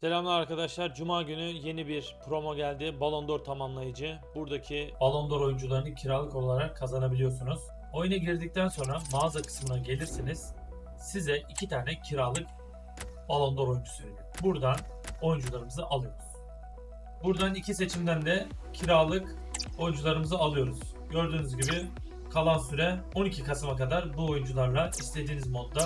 Selamlar arkadaşlar. Cuma günü yeni bir promo geldi. Ballon d'Or tamamlayıcı. Buradaki Ballon d'Or oyuncularını kiralık olarak kazanabiliyorsunuz. Oyuna girdikten sonra mağaza kısmına gelirsiniz. Size iki tane kiralık Ballon d'Or oyuncusu veriyor. Buradan oyuncularımızı alıyoruz. Buradan iki seçimden de kiralık oyuncularımızı alıyoruz. Gördüğünüz gibi kalan süre 12 Kasım'a kadar bu oyuncularla istediğiniz modda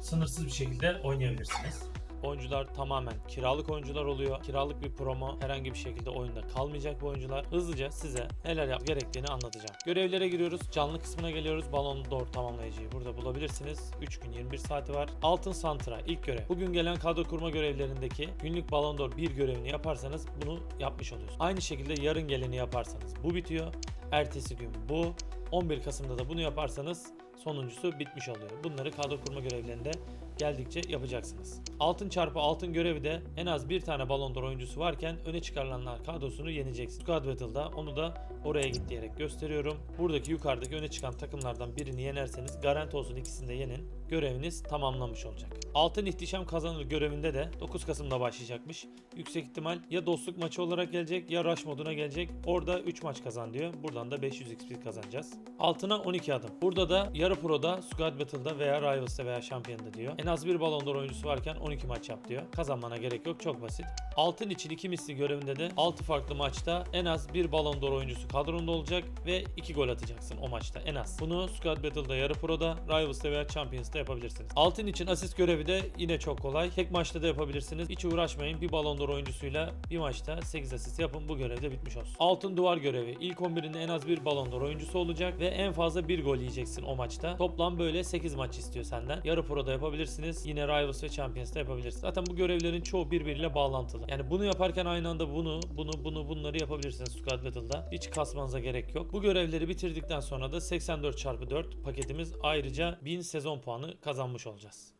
sınırsız bir şekilde oynayabilirsiniz. Oyuncular tamamen kiralık oyuncular oluyor. Kiralık bir promo herhangi bir şekilde oyunda kalmayacak bu oyuncular. Hızlıca size neler yap gerektiğini anlatacağım. Görevlere giriyoruz. Canlı kısmına geliyoruz. Balon d'Or tamamlayıcıyı burada bulabilirsiniz. 3 gün 21 saati var. Altın Santra ilk görev. Bugün gelen kadro kurma görevlerindeki günlük Balon d'Or bir görevini yaparsanız bunu yapmış oluyorsunuz. Aynı şekilde yarın geleni yaparsanız bu bitiyor. Ertesi gün bu. 11 Kasım'da da bunu yaparsanız sonuncusu bitmiş oluyor. Bunları kadro kurma görevlerinde geldikçe yapacaksınız. Altın çarpı altın görevi de en az bir tane Ballon d'Or oyuncusu varken öne çıkarılanlar kadrosunu yeneceksiniz. Squad Battle'da onu da oraya git diyerek gösteriyorum. Buradaki yukarıdaki öne çıkan takımlardan birini yenerseniz garanti olsun ikisini de yenin. Göreviniz tamamlanmış olacak. Altın ihtişam kazanır görevinde de 9 Kasım'da başlayacakmış. Yüksek ihtimal ya dostluk maçı olarak gelecek ya rush moduna gelecek. Orada 3 maç kazan diyor. Buradan da 500 XP kazanacağız. Altına 12 adım. Burada da yarı proda, Squad Battle'da veya Rivals'ta veya Champion'da diyor. En az bir Ballon d'Or oyuncusu varken 12 maç yap diyor. Kazanmana gerek yok. Çok basit. Altın için 2 misli görevinde de 6 farklı maçta en az bir Ballon d'Or oyuncusu kadronda olacak ve 2 gol atacaksın o maçta en az. Bunu Squad Battle'da yarı proda, Rivals'ta veya Champions'ta yapabilirsiniz. Altın için asist görevi de yine çok kolay. Tek maçta da yapabilirsiniz. Hiç uğraşmayın. Bir Ballon d'Or oyuncusuyla bir maçta 8 asist yapın. Bu görev de bitmiş olsun. Altın duvar görevi. İlk 11'inde en az bir Ballon d'Or oyuncusu olacak ve en fazla bir gol yiyeceksin o maçta. Toplam böyle 8 maç istiyor senden. Yarı proda yapabilirsiniz. Yine Rivals ve Champions'ta yapabilirsiniz. Zaten bu görevlerin çoğu birbiriyle bağlantılı. Yani bunu yaparken aynı anda bunu, bunu, bunu, bunları yapabilirsiniz Squad Battle'da. Hiç kasmanıza gerek yok. Bu görevleri bitirdikten sonra da 84 çarpı 4 paketimiz ayrıca 1000 sezon puanı kazanmış olacağız.